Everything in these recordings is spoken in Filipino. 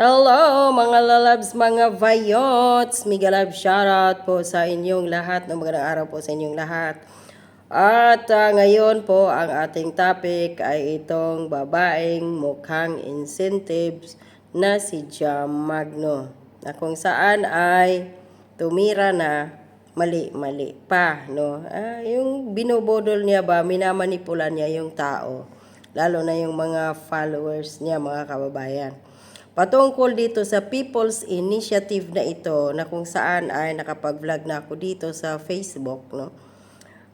Hello mga lalabs, mga vayots! Mega love shoutout po sa inyong lahat. No, magandang araw po sa inyong lahat. At ah, ngayon po ang ating topic ay itong babaeng mukhang incentives na si Jam Magno. Na kung saan ay tumira na mali-mali pa. No? Ah, yung binubodol niya ba, minamanipula niya yung tao. Lalo na yung mga followers niya, mga kababayan. Patungkol dito sa People's Initiative na ito na kung saan ay nakapag-vlog na ako dito sa Facebook, no?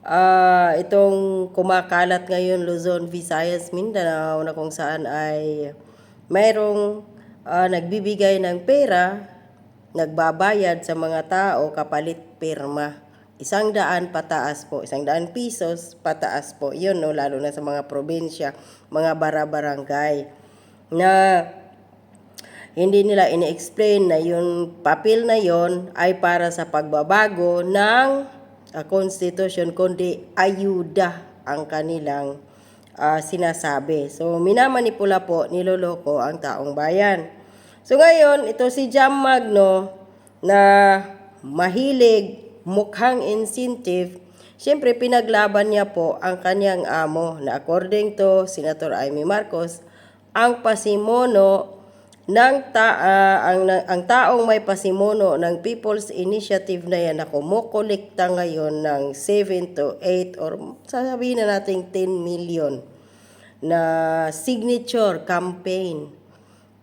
Ah, itong kumakalat ngayon Luzon, Visayas, Mindanao na kung saan ay mayroong ah, nagbibigay ng pera, nagbabayad sa mga tao kapalit pirma. Isang daan pataas po, isang daan pisos pataas po. Yun, no, lalo na sa mga probinsya, mga bara-barangay. Na hindi nila ini-explain na yung papel na yon ay para sa pagbabago ng uh, constitution kundi ayuda ang kanilang ah, sinasabi. So minamanipula po, niloloko ang taong bayan. So ngayon, ito si Jam Magno na mahilig mukhang incentive Siyempre, pinaglaban niya po ang kanyang amo na according to Senator Amy Marcos, ang pasimono ng ta ah, ang, ang taong may pasimuno ng People's Initiative na yan na kumukolekta ngayon ng 7 to 8 or sasabihin na natin 10 million na signature campaign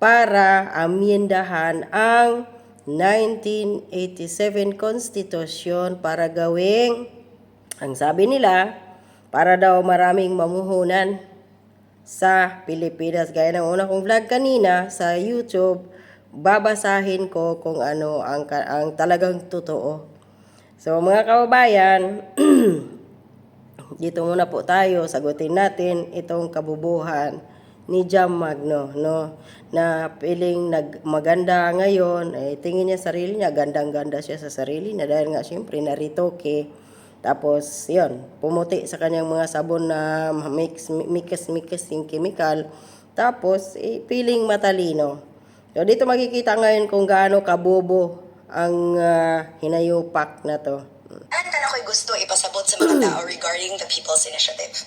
para amyendahan ang 1987 Constitution para gawing, ang sabi nila, para daw maraming mamuhunan sa Pilipinas. Gaya ng una kong vlog kanina sa YouTube, babasahin ko kung ano ang, ang talagang totoo. So mga kababayan, dito muna po tayo, sagutin natin itong kabubuhan ni Jam Magno, no? Na piling nag maganda ngayon, eh, tingin niya sarili niya, gandang-ganda siya sa sarili niya dahil nga siyempre naritoke. Tapos, yon pumuti sa kanyang mga sabon na mix, mikis-mikis yung chemical. Tapos, eh, feeling matalino. So, dito makikita ngayon kung gaano kabobo ang ah, hinayupak na to. Ano na ako'y gusto ipasabot sa mga tao regarding the People's Initiative.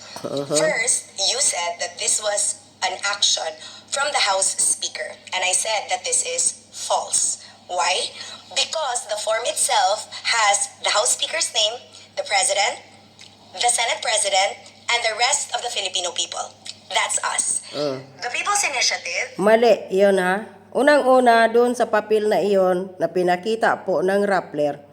First, you said that this was an action from the House Speaker. And I said that this is false. Why? Because the form itself has the House Speaker's name, the President, the Senate President, and the rest of the Filipino people. That's us. The People's Initiative Mali, iyon ha. Unang-una, doon sa papel na iyon na pinakita po ng Rappler,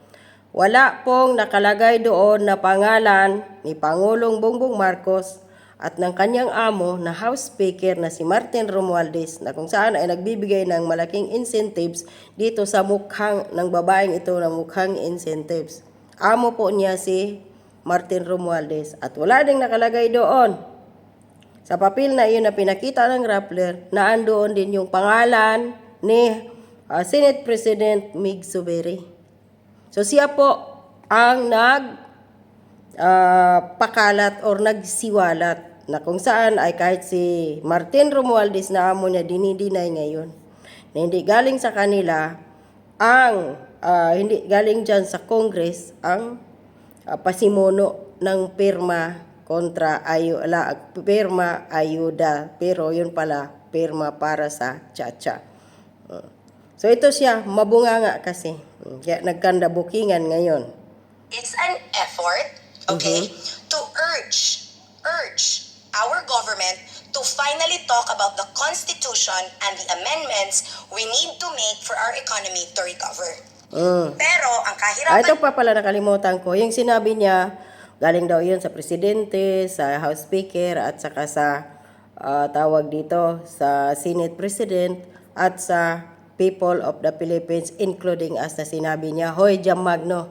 wala pong nakalagay doon na pangalan ni Pangulong Bongbong Marcos at ng kanyang amo na House Speaker na si Martin Romualdez na kung saan ay nagbibigay ng malaking incentives dito sa mukhang ng babaeng ito na mukhang incentives. Amo po niya si Martin Romualdez at wala ding nakalagay doon sa papel na iyon na pinakita ng Rappler, na andoon din yung pangalan ni ah, Senate President Mig Suberi. So siya po ang nag ah, pakalat or nagsiwalat na kung saan ay kahit si Martin Romualdez na amo niya dinidinay ngayon na hindi galing sa kanila ang ah, hindi galing dyan sa Congress ang ah, pasimuno ng pirma kontra ayu la pirma ayuda pero yun pala pirma para sa chacha. Uh, So ito siya mabunganga kasi. Uh, Kaya nagkanda bookingan ngayon. it's an effort, okay, to urge, urge our government to finally talk about the Constitution and the amendments we need to make for our economy to recover. Mm. Pero ang Ah, kahirapan ito pa pala nakalimutan ko. Yung sinabi niya, galing daw yun sa presidente, sa House Speaker, at saka sa ah, tawag dito, sa Senate President, at sa people of the Philippines, including us na sinabi niya, Hoy, Jam Magno,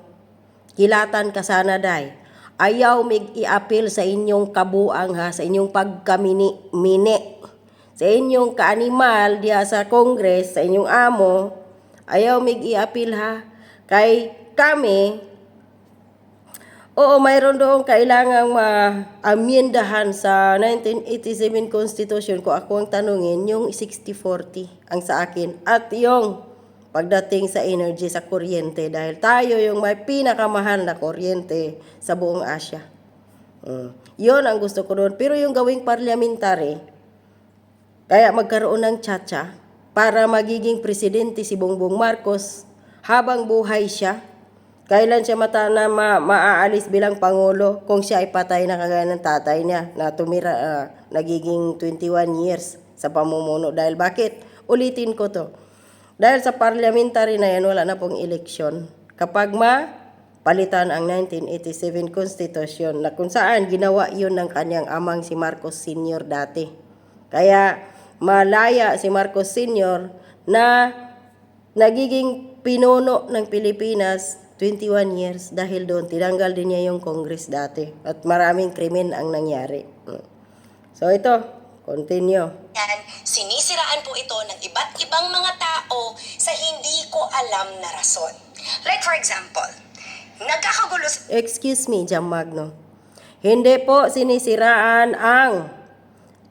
kilatan ka sana day. Ayaw mig i-appeal sa inyong kabuang ha, sa inyong pagkamini mini. Sa inyong kaanimal diya sa Congress, sa inyong amo, ayaw mig i-appeal ha. Kay kami, Oo, mayroon doon kailangang ma-amiendahan sa 1987 Constitution ko ako ang tanungin, yung 60-40 ang sa akin. At yung pagdating sa energy, sa kuryente. Dahil tayo yung may pinakamahal na kuryente sa buong Asia. Mm. Yun ang gusto ko doon. Pero yung gawing parliamentary, kaya magkaroon ng tsa para magiging presidente si Bongbong Marcos habang buhay siya. Kailan siya mata na ma- maaalis bilang pangulo kung siya ay patay na kagaya ng tatay niya na tumira ah, nagiging 21 years sa pamumuno. Dahil bakit? Ulitin ko to. Dahil sa parliamentary na yan, wala na pong eleksyon. Kapag ma palitan ang 1987 Constitution na kung saan ginawa yun ng kanyang amang si Marcos Sr. dati. Kaya malaya si Marcos Sr. na nagiging pinuno ng Pilipinas 21 years dahil doon tinanggal din niya yung Congress dati at maraming krimen ang nangyari. Mm. So ito, continue. Yan, sinisiraan po ito ng iba't ibang mga tao sa hindi ko alam na rason. Like for example, nagkakagulo Excuse me, Jam Magno. Hindi po sinisiraan ang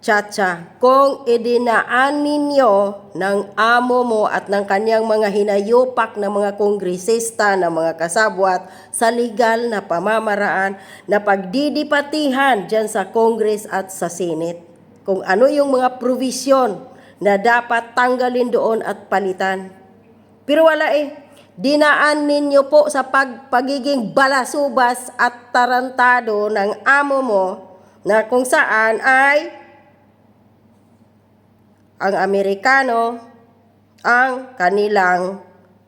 Chacha, kung idinaan ninyo ng amo mo at ng kanyang mga hinayupak na mga kongresista na mga kasabwat sa legal na pamamaraan na pagdidipatihan dyan sa Congress at sa Senate. Kung ano yung mga provision na dapat tanggalin doon at palitan. Pero wala eh. Dinaan ninyo po sa pag, pagiging balasubas at tarantado ng amo mo na kung saan ay ang Amerikano ang kanilang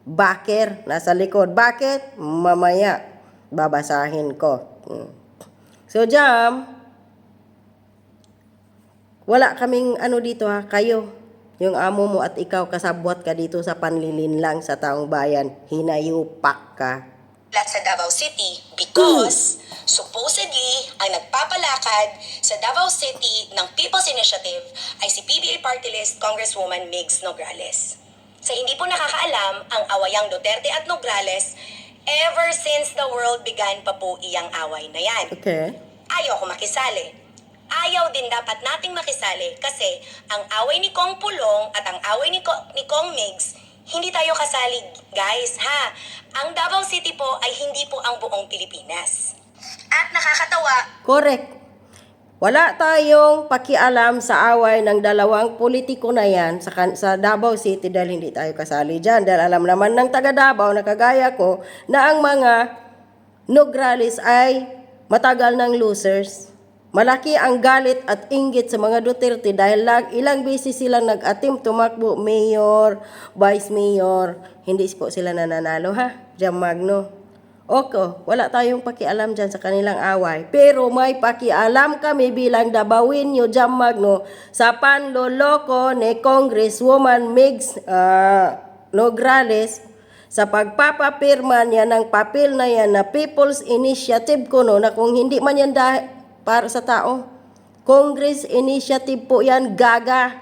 backer nasa likod. Bakit? Mamaya babasahin ko. Hmm. So, Jam, wala kaming ano dito ha, kayo. Yung amo mo at ikaw kasabwat ka dito sa panlilinlang sa taong bayan. Hinayupak ka. Lat sa Davao City because supposedly ang nagpapalakad sa Davao City ng People's Initiative ay si PBA Party List Congresswoman Migs Nograles. Sa hindi po nakakaalam, ang awayang Duterte at Nograles, ever since the world began pa po iyang away na yan. Okay. Ayaw ko makisali. Ayaw din dapat nating makisali kasi ang away ni Kong Pulong at ang away ni, Ko- ni Kong Migs, hindi tayo kasali, guys, ha? Ang Davao City po ay hindi po ang buong Pilipinas. At nakakatawa, Correct. Wala tayong pakialam sa away ng dalawang politiko na yan sa, sa Davao City dahil hindi tayo kasali dyan. Dahil alam naman ng taga Davao na kagaya ko na ang mga Nograles ay matagal ng losers. Malaki ang galit at inggit sa mga Duterte dahil ilang beses silang nag-attempt tumakbo mayor, vice mayor. Hindi po sila nananalo ha, Jam Magno. Oko, wala tayong pakialam dyan sa kanilang away. Pero may pakialam kami bilang Dabawin nyo, Jam Magno, sa panloloko ni Congresswoman Migs ah, Nograles sa pagpapapirma niya ng papel na yan na People's Initiative ko no, na kung hindi man yan dah- para sa tao. Congress Initiative po yan, gaga.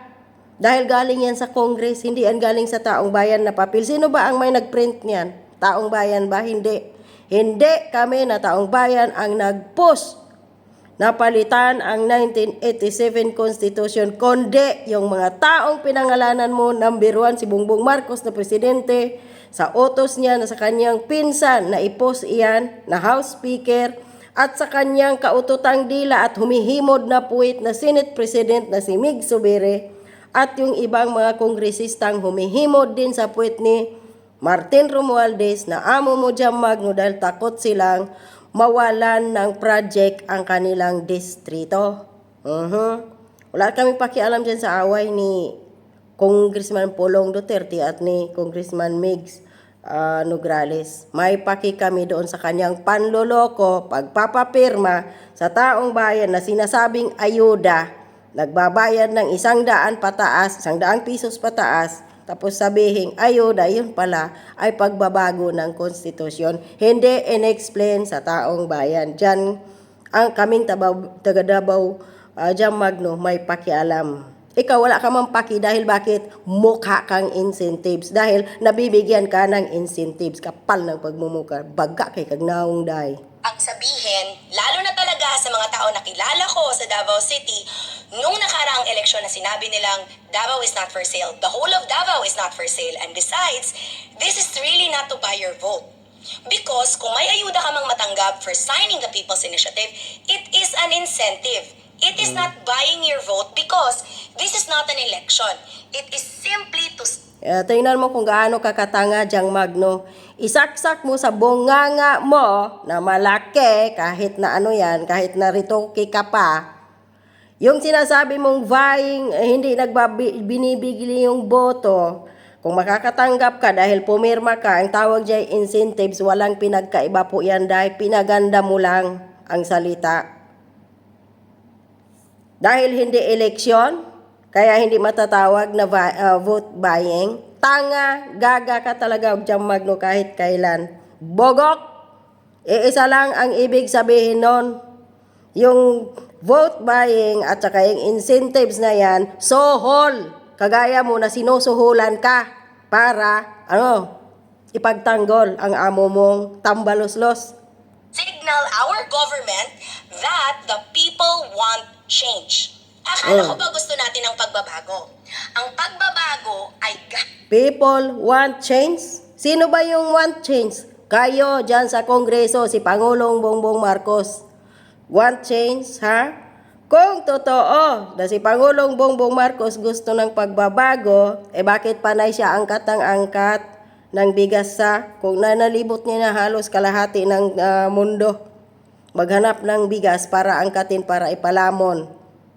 Dahil galing yan sa Congress, hindi yan galing sa taong bayan na papel. Sino ba ang may nagprint niyan? Taong bayan ba? Hindi. Hindi kami na taong bayan ang nag-push napalitan ang 1987 Constitution, kundi yung mga taong pinangalanan mo, number one, si Bongbong Marcos na presidente, sa utos niya na sa kanyang pinsan na ipos iyan na House Speaker, at sa kanyang kaututang dila at humihimod na puwit na Senate President na si Mig Subire, at yung ibang mga kongresistang humihimod din sa puwit ni Martin Romualdez na amo mo dyan magno dahil takot silang mawalan ng project ang kanilang distrito. Mhm. Wala kami pakialam dyan sa away ni Congressman Polong Duterte at ni Congressman Migs ah, Nograles. May paki kami doon sa kanyang panloloko, pagpapapirma sa taong bayan na sinasabing ayuda, nagbabayad ng isang daan pataas, isang daang pisos pataas, tapos sabihin, ayun, ayun pala, ay pagbabago ng konstitusyon. Hindi in-explain sa taong bayan. Diyan, ang kaming tabaw, tagadabaw, uh, ah, Diyan Magno, may pakialam. Ikaw, wala ka mang paki dahil bakit mukha kang incentives. Dahil nabibigyan ka ng incentives. Kapal ng pagmumuka. Baga kay kagnaong dahi. Ang sabihin, lalo na talaga sa mga tao na kilala ko sa Davao City, nung nakaraang eleksyon na sinabi nilang Davao is not for sale. The whole of Davao is not for sale. And besides, this is really not to buy your vote. Because kung may ayuda ka mang matanggap for signing the People's Initiative, it is an incentive. It is not buying your vote because this is not an election. It is simply to Uh, tingnan mo kung gaano kakatanga diyang magno. Isaksak mo sa bunganga mo na malaki, kahit na ano yan, kahit na ritoke ka pa. Yung sinasabi mong vying, eh, hindi nagbinibigli yung boto. Kung makakatanggap ka dahil pumirma ka, ang tawag dyan incentives, walang pinagkaiba po yan dahil pinaganda mo lang ang salita. Dahil hindi eleksyon, kaya hindi matatawag na uh, vote buying. Tanga, gaga ka talaga dyan magno kahit kailan. Bogok! Iisa lang ang ibig sabihin nun. Yung vote buying at saka yung incentives na yan, sohol. Kagaya mo na sinusuhulan ka para, ano, ipagtanggol ang amo mong tambaloslos. signal our government that the people want change. Akala Oh. ko ba gusto natin ng pagbabago? Ang pagbabago ay People want change? Sino ba yung want change? Kayo dyan sa Kongreso, si Pangulong Bongbong Marcos. Want change, ha? Kung totoo na si Pangulong Bongbong Marcos gusto ng pagbabago, eh bakit panay siya angkat ng angkat ng bigas sa kung nanalibot niya na halos kalahati ng ah, mundo maghanap ng bigas para angkatin para ipalamon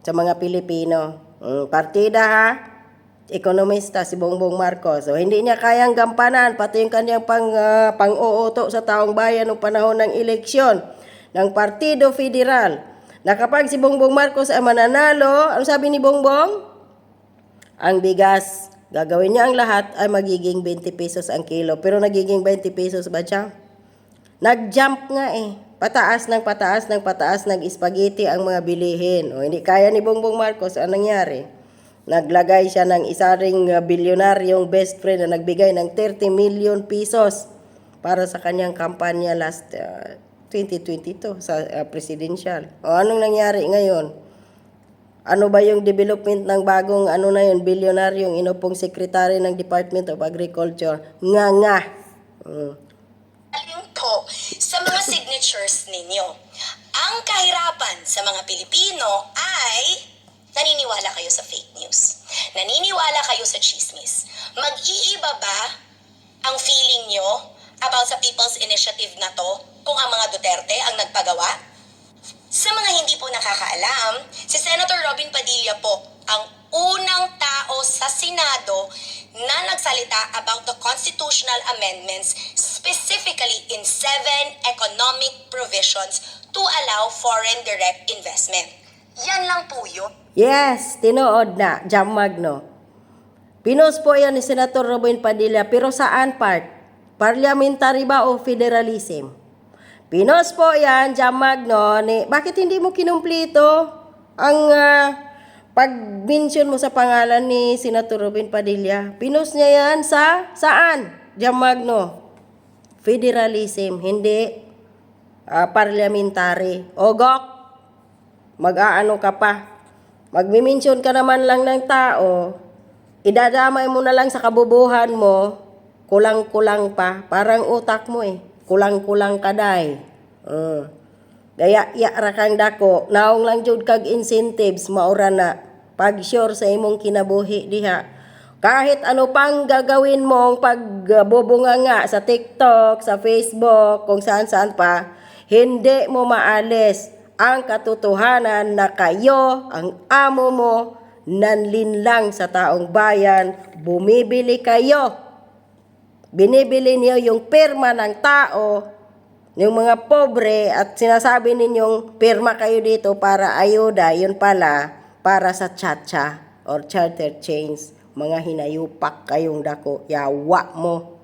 sa mga Pilipino. Mm, partida ha, ekonomista si Bongbong Marcos. So hindi niya kayang gampanan pati yung kanyang pang ah, pang-uuto sa taong bayan noong panahon ng eleksyon ng Partido Federal. Na kapag si Bongbong Marcos ay mananalo, ano sabi ni Bongbong? Ang bigas, gagawin niya ang lahat ay magiging 20 pesos ang kilo. Pero nagiging 20 pesos ba siya? Nag-jump nga eh. Pataas ng pataas ng pataas ng spaghetti ang mga bilihin. O hindi kaya ni Bongbong Marcos, anong nangyari? Naglagay siya ng isa ring uh, bilyonaryong best friend na nagbigay ng 30 million pesos para sa kanyang kampanya last uh, 2022 sa uh, presidential. O anong nangyari ngayon? Ano ba yung development ng bagong ano na yun, bilyonaryong inupong secretary ng Department of Agriculture? Nga nga. Mm. po sa mga signatures ninyo. Ang kahirapan sa mga Pilipino ay naniniwala kayo sa fake news. Naniniwala kayo sa chismis. Mag-iiba ba ang feeling nyo about sa People's Initiative na to kung ang mga Duterte ang nagpagawa? Sa mga hindi po nakakaalam, si Senator Robin Padilla po ang unang tao sa Senado na nagsalita about the constitutional amendments specifically in seven economic provisions to allow foreign direct investment. Yan lang po yun. Yes, tinood na, Jam Magno. Pinos po yan ni Senator Robin Padilla, pero saan part? Parliamentary ba o federalism? Pinos po yan, Jam Magno, bakit hindi mo kinumpleto ang ah, pag-mention mo sa pangalan ni Senator Robin Padilla? Pinos niya yan sa, saan? Jam Magno. Federalism, hindi ah, parliamentary. Ogok, mag-aano ka pa. Magmi-mention ka naman lang ng tao, idadamay mo na lang sa kabubuhan mo, kulang-kulang pa. Parang utak mo eh, kulang-kulang ka day. Uh. Gaya ya ra dako, naong lang jud kag incentives maura na. Pag sure sa imong kinabuhi diha. Kahit ano pang gagawin mong pagbubunga nga sa TikTok, sa Facebook, kung saan-saan pa, hindi mo maalis ang katotohanan na kayo, ang amo mo, nanlinlang sa taong bayan, bumibili kayo. Binibili niyo yung pirma ng tao, yung mga pobre at sinasabi ninyong pirma kayo dito para ayuda, yun pala para sa chacha or charter chains. Mga hinayupak kayong dako, yawa mo.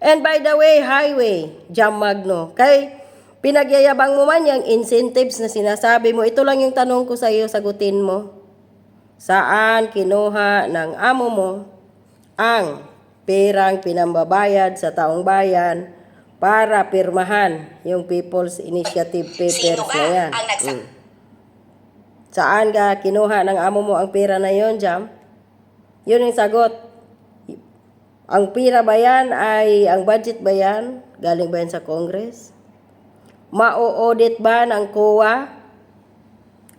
And by the way, highway, Jam Magno, kay pinagyayabang mo man yung incentives na sinasabi mo, ito lang yung tanong ko sa iyo, sagutin mo. Saan kinuha ng amo mo ang perang pinambabayad sa taong bayan para pirmahan yung People's Initiative papers Sino na yan? ang nagsa- Mm. Saan ka kinuha ng amo mo ang pera na yon, Jam? Yun yung sagot. Ang pira ba yan ay, ang budget ba yan? Galing ba yan sa Congress? Mao-audit ba ng COA?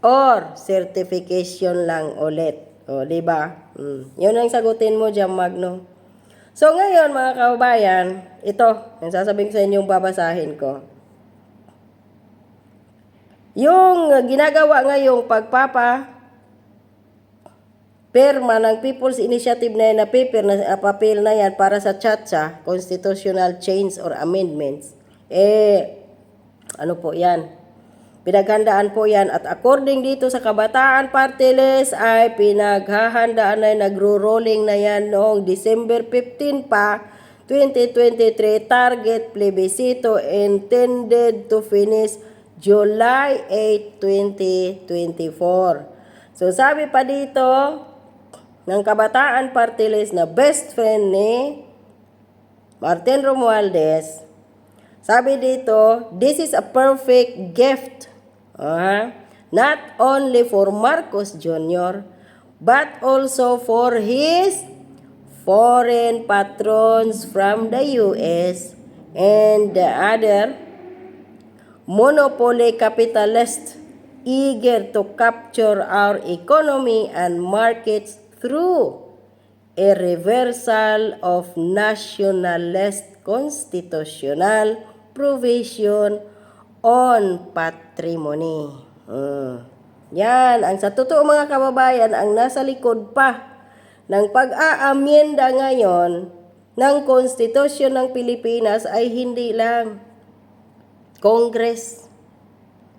Or certification lang ulit? O, di ba? Mm. Yun ang sagutin mo dyan, Magno. So, ngayon, mga kababayan, ito, yung sasabihin sa inyong babasahin ko. Yung ginagawa ngayong pagpapa perma ng People's Initiative na yan, na paper na uh, papel na yan para sa CHATSA, Constitutional Change or Amendments, eh, ano po yan? Pinaghandaan po yan at according dito sa Kabataan Party List ay pinaghahandaan na nagro-rolling na yan noong December 15 pa 2023 target plebiscito intended to finish July 8, 2024. So sabi pa dito ng Kabataan Party List na best friend ni Martin Romualdez, sabi dito, this is a perfect gift. Ah, not only for Marcos Jr., but also for his foreign patrons from the U.S. and the other monopoly capitalists eager to capture our economy and markets through a reversal of nationalist constitutional provision on patrimony. Mm. Yan, ang sa totoo mga kababayan, ang nasa likod pa ng pag-aamyenda ngayon ng konstitusyon ng Pilipinas ay hindi lang Congress,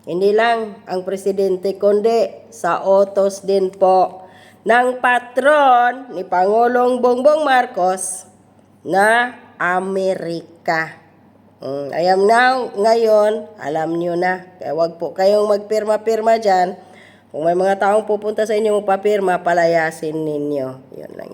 hindi lang ang presidente, kundi sa otos din po ng patron ni Pangulong Bongbong Marcos na Amerika. Mm, I am now, ngayon, alam nyo na. Kaya wag po kayong magpirma-pirma dyan. Kung may mga taong pupunta sa inyo magpapirma, palayasin ninyo. Yun lang